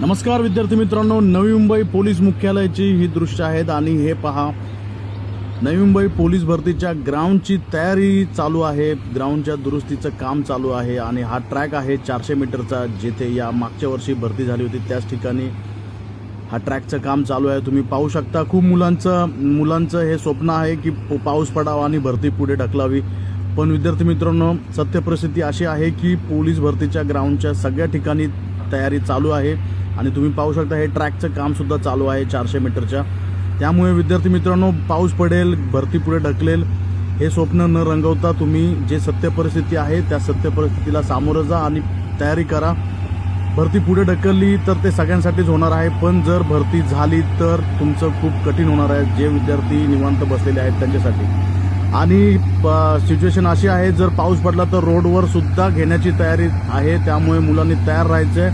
नमस्कार विद्यार्थी मित्रांनो नवी मुंबई पोलीस मुख्यालयाची ही दृश्य आहेत आणि हे पहा. नवी मुंबई पोलीस भरतीच्या ग्राउंडची तयारी चालू आहे. ग्राउंडच्या दुरुस्तीचं काम चालू आहे आणि हा ट्रॅक आहे चारशे मीटरचा जिथे या मागच्या वर्षी भरती झाली होती. त्याच ठिकाणी हा ट्रॅकचं काम चालू आहे. तुम्ही पाहू शकता खूप मुलांचं मुलांचं हे स्वप्न आहे की पाऊस पडावा आणि भरती पुढे ढकलावी. पण विद्यार्थी मित्रांनो सत्यपरिस्थिती अशी आहे की पोलीस भरतीच्या ग्राउंडच्या सगळ्या ठिकाणी तयारी चालू आहे. आणि तुम्ही पाहू शकता हे ट्रॅकचं काम सुद्धा चालू आहे चारशे मीटरच्या. त्यामुळे विद्यार्थी मित्रांनो पाऊस पडेल भरती पुढे ढकलेल हे स्वप्न न रंगवता तुम्ही जे सत्य परिस्थिती आहे त्या सत्य परिस्थितीला सामोरं जा आणि तयारी करा. भरती पुढे ढकलली तर ते सगळ्यांसाठीच होणार आहे पण जर भरती झाली तर तुमचं खूप कठीण होणार आहे जे विद्यार्थी निवांत बसलेले आहेत त्यांच्यासाठी. आणि सिच्युएशन अशी आहे जर पाऊस पडला तर रोडवर सुद्धा घेण्याची तयारी आहे त्यामुळे मुलांनी तयार राहायचं आहे